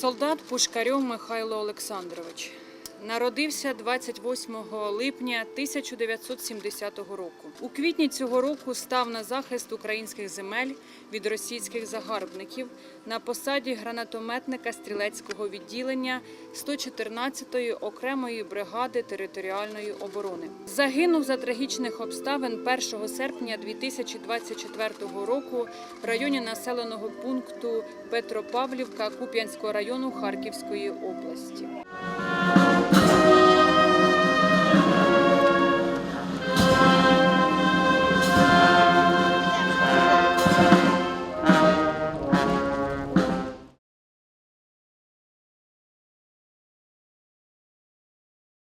Солдат Пушкарьов Михайло Олександрович народився 28 липня 1970 року. У квітні цього року став на захист українських земель від російських загарбників на посаді гранатометника стрілецького відділення 114-ї окремої бригади територіальної оборони. Загинув за трагічних обставин 1 серпня 2024 року в районі населеного пункту Петропавлівка Куп'янського району Харківської області.